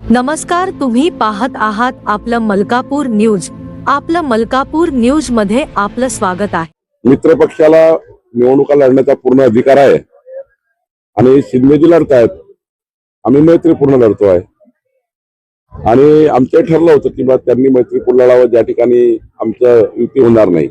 नमस्कार तुम्ही पाहत आहात आपलं मलकापूर न्यूज. आपलं मलकापूर न्यूजमध्ये आपलं स्वागत आहे. मित्र पक्षाला निवडणुका लढण्याचा पूर्ण अधिकार आहे. आणि शिंदेजी लढतायत. आम्ही मैत्रीपूर्ण लढतोय आणि आमचं ठरलं होतं की बा त्यांनी मैत्रीपूर्ण लढावं ज्या ठिकाणी आमचं युती होणार नाही.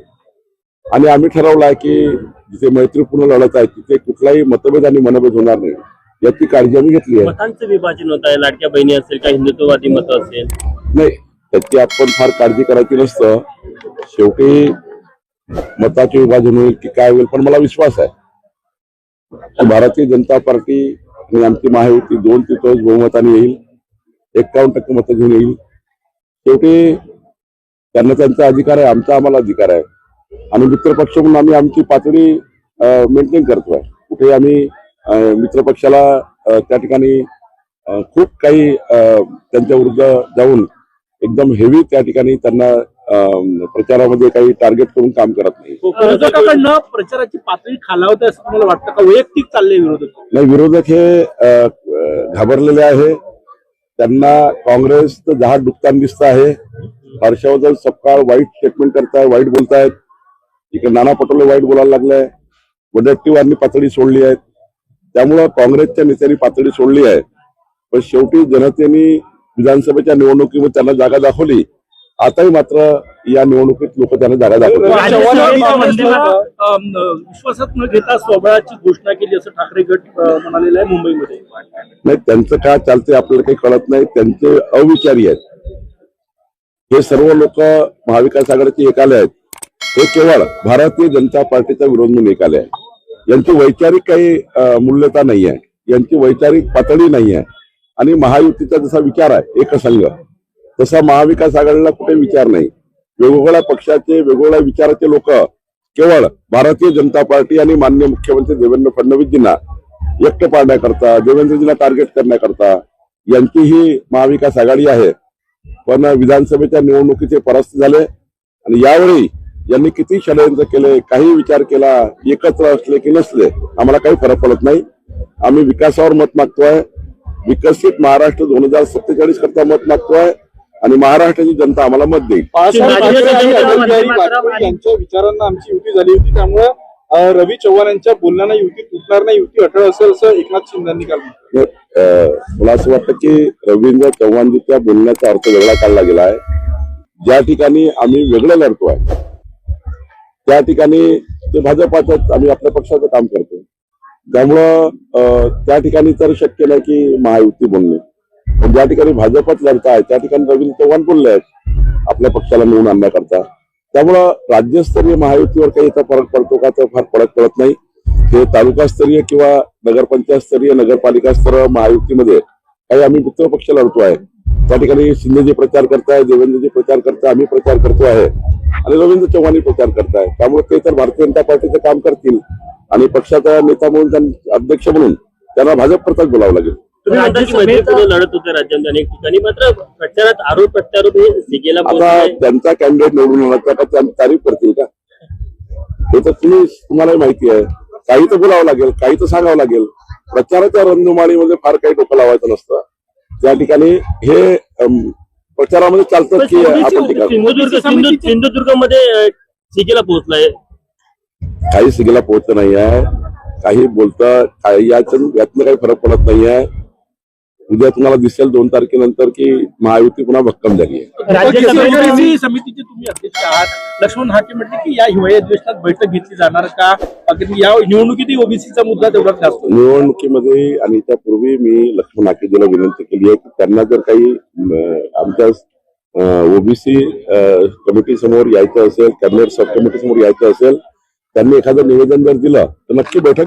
आणि आम्ही ठरवलं आहे की जिथे मैत्रीपूर्ण लढत आहे तिथे कुठलाही मतभेद आणि मनभेद होणार नाही. याची काळजी आम्ही घेतली आहे. मतांचं विभाजन होत आहे. लाडक्या बहिणी असेल काही हिंदुत्ववादी मत असेल नाही त्याची आपण फार काळजी करायची नसतं. शेवटी मताचे विभाजन होईल की काय होईल पण मला विश्वास आहे. की भारतीय जनता पार्टी आणि आमची महायुती दोन तृतीयांश बहुमताने येईल एक्कावन्न टक्के मतं घेऊन येईल. शेवटी त्यांना त्यांचा अधिकार आहे आमचा आम्हाला अधिकार आहे. आणि मित्र पक्ष म्हणून आम्ही आमची पातळी मेंटेन करतोय. कुठे आम्ही अं, मित्र पक्षाला अं, त्या ठिकाणी खूप काही अं, त्यांच्या विरुद्ध जाऊन एकदम हेवी त्या ठिकाणी त्यांना अं, प्रचारामध्ये काही टार्गेट करून काम करत नाही. विरोधकाकडनं प्रचाराची पातळी खालावत आहे असं तुम्हाला वाटतं का? वैयक्तिक चाललंय विरोधक? नाही विरोधक हे घाबरलेले आहे. त्यांना काँग्रेस तर जहाज डुबताना दिसत आहे. हर्षवर्धन सपकाळ वाईट स्टेटमेंट करताय वाईट बोलतायत. इकडे नाना पटोले वाईट बोलायला लागलाय. वडट्टीवारनी पातळी सोडली आहे त्यामुळं काँग्रेसच्या नेत्यांनी पातळी सोडली आहे. पण शेवटी जनतेने विधानसभेच्या निवडणुकीमध्ये त्यांना जागा दाखवली. आताही मात्र या निवडणुकीत लोक त्यांना जागा अम, विश्वासात न घेता स्वबळाची घोषणा केली असं ठाकरे गट म्हणालेलं आहे मुंबईमध्ये. नाही त्यांचं काय चालतंय आपल्याला काही कळत नाही. त्यांचे अविचारी आहेत. हे सर्व लोक महाविकास आघाडीचे एकाले आहेत. हे केवळ भारतीय जनता पार्टीचा विरोध म्हणून एकाले आहे यांची वैचारिक काही मूल्यता नाही आहे यांची वैचारिक पातळी नाही आहे आणि महायुतीचा जसा विचार आहे एकसंघ तसा महाविकास आघाडीला कुठे विचार नाही. वेगवेगळ्या पक्षाचे वेगवेगळ्या विचाराचे लोक केवळ भारतीय जनता पार्टी आणि मान्य मुख्यमंत्री देवेंद्र फडणवीसजींना व्यक्त पाडण्याकरता देवेंद्रजींना टार्गेट करण्याकरता यांची ही महाविकास आघाडी आहे. पण विधानसभेच्या निवडणुकीचे परास्त झाले. आणि यावेळी यांनी किती षडयंत्र केले काही विचार केला एकत्र असले की नसले आम्हाला काही फरक पडत नाही. आम्ही विकासावर मत मागतोय. विकसित महाराष्ट्र दोन हजार सत्तेचाळीस करता मत मागतोय आणि महाराष्ट्राची जनता आम्हाला मत देईल. यांच्या विचारांना आमची युती झाली होती त्यामुळं रवी चव्हाण यांच्या बोलण्यानं युती तुटणार नाही युती अटळ असेल असं एकनाथ शिंदेनी काल मला असं वाटतं की रवींद्र चव्हाणजीच्या बोलण्याचा अर्थ वेगळा काढला गेला आहे ज्या ठिकाणी आम्ही वेगळं लढतोय त्या ठिकाणी ते भाजपाच आम्ही आपल्या पक्षाचं काम करतो त्यामुळं त्या ठिकाणी तर शक्य नाही की महायुती बोलणे. पण ज्या ठिकाणी भाजपच लढता आहे त्या ठिकाणी रवींद्र चव्हाण बोलले आहेत आपल्या पक्षाला मिळून आणण्याकरता. त्यामुळं राज्यस्तरीय महायुतीवर काही याचा फरक पडतो का तर फार फरक पडत नाही. ते तालुकास्तरीय किंवा नगरपंचायत स्तरीय नगरपालिका स्तर महायुतीमध्ये काही आम्ही मित्र पक्ष लढतो आहे. त्या ठिकाणी शिंदेजी प्रचार करताय देवेंद्रजी प्रचार करताय आम्ही प्रचार करतो आहे. आणि रवींद्र चव्हाणही प्रचार करताय त्यामुळे ते तर भारतीय जनता पार्टीचं काम करतील आणि पक्षाचा नेता म्हणून अध्यक्ष म्हणून त्यांना भाजप प्रचार बोलावं लागेल. लढत होते राज्यामध्ये अनेक ठिकाणी मात्र प्रचारात आरोप प्रत्यारोप हे आता त्यांचा कॅन्डिडेट निवडून का त्यांची तारीफ करतील का? हे तर तुम्ही तुम्हालाही माहिती आहे. काही तर बोलावं लागेल काही तर सांगावं लागेल. प्रचाराच्या रंगमाळीमध्ये फार काही डोकं लावायचं नसतं. त्या ठिकाणी हे प्रचारामध्ये चालतं की आपण टीका सिंधुदुर्ग सिंधू सिंधुदुर्गमध्ये सिगेला पोहोचलाय. काही सिगेला पोहोचत नाही आहे काही बोलतं काही याच्यातून यातनं काही फरक पडत नाही आहे उद्या तुम्हाला दिसेल दोन तारखेनंतर की महायुती पुन्हा भक्कम झाली आहे. समितीचे तुम्ही अध्यक्ष आहात. लक्ष्मण हाके म्हटले की या हिवाळी अधिवेशनात बैठक घेतली जाणार का? अगदी या निवडणुकीतही ओबीसीचा मुद्दा तेवढाच जास्त. निवडणुकीमध्ये आणि त्यापूर्वी मी लक्ष्मण नाकेजीला विनंती केली आहे की त्यांना जर काही आमच्या ओबीसी कमिटी समोर यायचं असेल कॅबिनेट सब कमिटी समोर यायचं असेल त्यांनी एखादं निवेदन जर दिलं तर नक्की बैठक